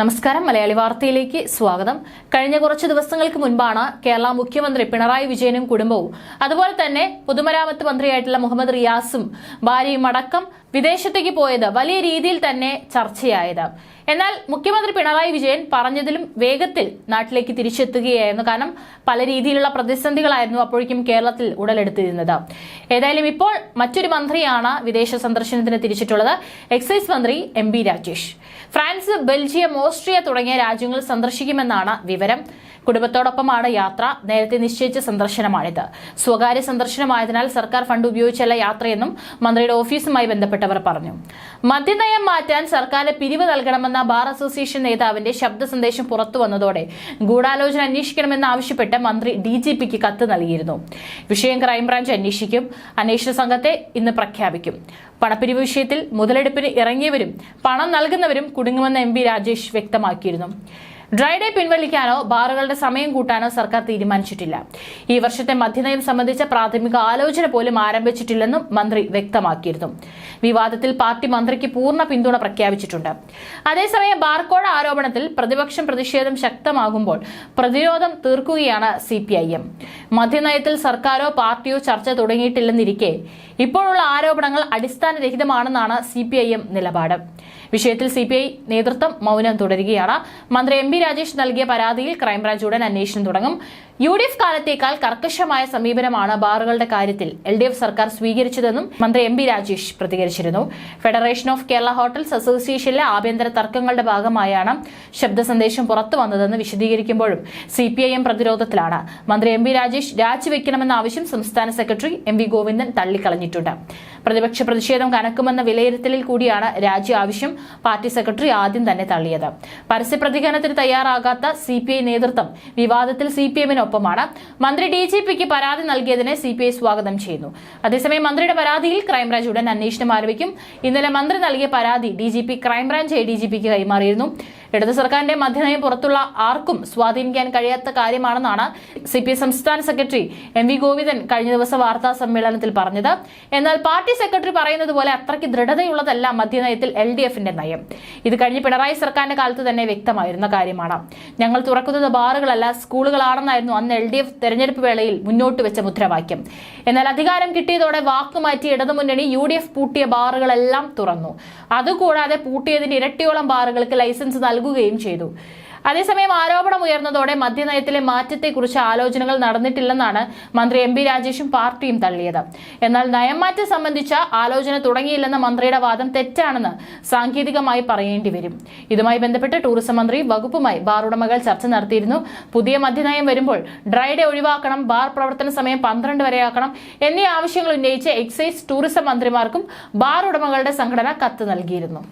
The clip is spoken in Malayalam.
നമസ്കാരം. മലയാളി വാർത്തയിലേക്ക് സ്വാഗതം. കഴിഞ്ഞ കുറച്ച് ദിവസങ്ങൾക്ക് മുൻപാണ് കേരള മുഖ്യമന്ത്രി പിണറായി വിജയനും കുടുംബവും അതുപോലെ തന്നെ പൊതുമരാമത്ത് മന്ത്രിയായിട്ടുള്ള മുഹമ്മദ് റിയാസും ഭാര്യയും അടക്കം വിദേശത്തേക്ക് പോയത് വലിയ രീതിയിൽ തന്നെ ചർച്ചയായത്. എന്നാൽ മുഖ്യമന്ത്രി പിണറായി വിജയൻ പറഞ്ഞതിലും വേഗത്തിൽ നാട്ടിലേക്ക് തിരിച്ചെത്തുകയായിരുന്നു. കാരണം പല രീതിയിലുള്ള പ്രതിസന്ധികളായിരുന്നു അപ്പോഴേക്കും കേരളത്തിൽ ഉടലെടുത്തിരുന്നത്. ഏതായാലും ഇപ്പോൾ മറ്റൊരു മന്ത്രിയാണ് വിദേശ സന്ദർശനത്തിന് തിരിച്ചിട്ടുള്ളത്. എക്സൈസ് മന്ത്രി M Rajesh. France Belgium Austria തുടങ്ങിയ രാജ്യങ്ങൾ സന്ദർശിക്കുമെന്നാണ് വിവരം. കുടുംബത്തോടൊപ്പമാണ് യാത്ര. നേരത്തെ നിശ്ചയിച്ച സന്ദർശനമാണിത്. സ്വകാര്യ സന്ദർശനമായതിനാൽ സർക്കാർ ഫണ്ട് ഉപയോഗിച്ചല്ല യാത്രയെന്നും മന്ത്രിയുടെ ഓഫീസുമായി ബന്ധപ്പെട്ടവർ പറഞ്ഞു. മദ്യനയം മാറ്റാൻ സർക്കാരിന് പിരിവ് നൽകണമെന്ന ബാർ അസോസിയേഷൻ നേതാവിന്റെ ശബ്ദ സന്ദേശം പുറത്തു വന്നതോടെ ഗൂഢാലോചന അന്വേഷിക്കണമെന്ന് ആവശ്യപ്പെട്ട് മന്ത്രി ഡി ജി പിക്ക് കത്ത് നൽകിയിരുന്നു. വിഷയം ക്രൈംബ്രാഞ്ച് അന്വേഷിക്കും. അന്വേഷണ സംഘത്തെ ഇന്ന് പ്രഖ്യാപിക്കും. പണപ്പിരിവ് വിഷയത്തിൽ മുതലെടുപ്പിന് ഇറങ്ങിയവരും പണം നൽകുന്നവരും കുടുങ്ങുമെന്ന് എം രാജേഷ് വ്യക്തമാക്കിയിരുന്നു. ഡ്രൈ ഡേ പിൻവലിക്കാനോ ബാറുകളുടെ സമയം കൂട്ടാനോ സർക്കാർ തീരുമാനിച്ചിട്ടില്ല. ഈ വർഷത്തെ മദ്യനയം സംബന്ധിച്ച പ്രാഥമിക ആലോചന പോലും ആരംഭിച്ചിട്ടില്ലെന്നും മന്ത്രി വ്യക്തമാക്കിയിരുന്നു. വിവാദത്തിൽ പാർട്ടി മന്ത്രിക്ക് പൂർണ പിന്തുണ പ്രഖ്യാപിച്ചിട്ടുണ്ട്. അതേസമയം ബാർക്കോഴ ആരോപണത്തിൽ പ്രതിപക്ഷം പ്രതിഷേധം ശക്തമാകുമ്പോൾ പ്രതിരോധം തീർക്കുകയാണ് സി പി ഐ എം മദ്യനയത്തിൽ സർക്കാരോ പാർട്ടിയോ ചർച്ച തുടങ്ങിയിട്ടില്ലെന്നിരിക്കെ ഇപ്പോഴുള്ള ആരോപണങ്ങൾ അടിസ്ഥാനരഹിതമാണെന്നാണ് സി പി ഐ എം നിലപാട്. വിഷയത്തിൽ സി പി ഐ നേതൃത്വം മൗനം തുടരുകയാണ്. മന്ത്രി എം ബി രാജേഷ് നൽകിയ പരാതിയിൽ ക്രൈംബ്രാഞ്ച് ഉടൻ അന്വേഷണം തുടങ്ങും. യു ഡി എഫ് കാലത്തേക്കാൾ കർക്കശമായ സമീപനമാണ് ബാറുകളുടെ കാര്യത്തിൽ എൽ ഡി എഫ് സർക്കാർ സ്വീകരിച്ചതെന്നും മന്ത്രി എം ബി രാജേഷ് പ്രതികരിച്ചിരുന്നു ഫെഡറേഷൻ ഓഫ് കേരള ഹോട്ടൽസ് അസോസിയേഷനിലെ ആഭ്യന്തര തർക്കങ്ങളുടെ ഭാഗമായാണ് ശബ്ദ സന്ദേശം പുറത്തു വന്നതെന്ന് വിശദീകരിക്കുമ്പോഴും സി പി ഐ എം പ്രതിരോധത്തിലാണ്. മന്ത്രി എം വി രാജേഷ് രാജിവെക്കണമെന്ന ആവശ്യം സംസ്ഥാന സെക്രട്ടറി എം വി ഗോവിന്ദൻ തള്ളിക്കളഞ്ഞിട്ടുണ്ട്. പ്രതിപക്ഷ പ്രതിഷേധം കനക്കുമെന്ന വിലയിരുത്തലിൽ കൂടിയാണ് രാജി ആവശ്യം പാർട്ടി സെക്രട്ടറി ആദ്യം തന്നെ തള്ളിയത്. പരസ്യ പ്രതികരണത്തിന് തയ്യാറാകാത്ത സി പി ഐ നേതൃത്വം വിവാദത്തിൽ സി പി എമ്മിനൊപ്പമാണ് മന്ത്രി ഡി ജി പിക്ക് പരാതി നൽകിയതിനെ സി പി ഐ സ്വാഗതം ചെയ്യുന്നു. അതേസമയം മന്ത്രിയുടെ പരാതിയിൽ ക്രൈംബ്രാഞ്ച് ഉടൻ അന്വേഷണം ആരംഭിക്കും ഇന്നലെ മന്ത്രി നൽകിയ പരാതി D G P crime branch A D G പിക്ക് കൈമാറിയിരുന്നു. ഇടതു സർക്കാരിന്റെ മധ്യനയം പുറത്തുള്ള ആർക്കും സ്വാധീനിക്കാൻ കഴിയാത്ത കാര്യമാണെന്നാണ് സി പി സംസ്ഥാന സെക്രട്ടറി എം വി ഗോവിന്ദൻ കഴിഞ്ഞ ദിവസം വാർത്താ സമ്മേളനത്തിൽ പറഞ്ഞത്. എന്നാൽ പാർട്ടി സെക്രട്ടറി പറയുന്നത് പോലെ അത്രയ്ക്ക് ദൃഢതയുള്ളതല്ല മധ്യനയത്തിൽ എൽ ഡി എഫിന്റെ നയം. ഇത് കഴിഞ്ഞ് പിണറായി സർക്കാരിന്റെ കാലത്ത് തന്നെ വ്യക്തമായിരുന്ന കാര്യമാണ്. ഞങ്ങൾ തുറക്കുന്നത് ബാറുകളല്ല സ്കൂളുകളാണെന്നായിരുന്നു അന്ന് എൽ ഡി എഫ് തെരഞ്ഞെടുപ്പ് വേളയിൽ മുന്നോട്ട് വെച്ച മുദ്രാവാക്യം. എന്നാൽ അധികാരം കിട്ടിയതോടെ വാക്കുമാറ്റി ഇടതുമുന്നണി യു ഡി എഫ് പൂട്ടിയ ബാറുകളെല്ലാം തുറന്നു. അതുകൂടാതെ പൂട്ടിയതിന്റെ ഇരട്ടിയോളം ബാറുകൾക്ക് ലൈസൻസ് നൽകുകയും ചെയ്തു. അതേസമയം ആരോപണം ഉയർന്നതോടെ മദ്യനയത്തിലെ മാറ്റത്തെക്കുറിച്ച് ആലോചനകൾ നടന്നിട്ടില്ലെന്നാണ് മന്ത്രി എം രാജേഷും പാർട്ടിയും തള്ളിയത്. എന്നാൽ നയംമാറ്റം സംബന്ധിച്ച ആലോചന തുടങ്ങിയില്ലെന്ന മന്ത്രിയുടെ വാദം തെറ്റാണെന്ന് സാങ്കേതികമായി പറയേണ്ടി വരും. ഇതുമായി ബന്ധപ്പെട്ട് ടൂറിസം മന്ത്രി വകുപ്പുമായി ബാർ ഉടമകൾ ചർച്ച നടത്തിയിരുന്നു. പുതിയ മദ്യനയം വരുമ്പോൾ ഡ്രൈ ഡേ ഒഴിവാക്കണം ബാർ പ്രവർത്തന സമയം പന്ത്രണ്ട് വരെയാക്കണം എന്നീ ആവശ്യങ്ങൾ ഉന്നയിച്ച് എക്സൈസ് ടൂറിസം മന്ത്രിമാർക്കും ബാർ ഉടമകളുടെ സംഘടന കത്ത് നൽകിയിരുന്നു.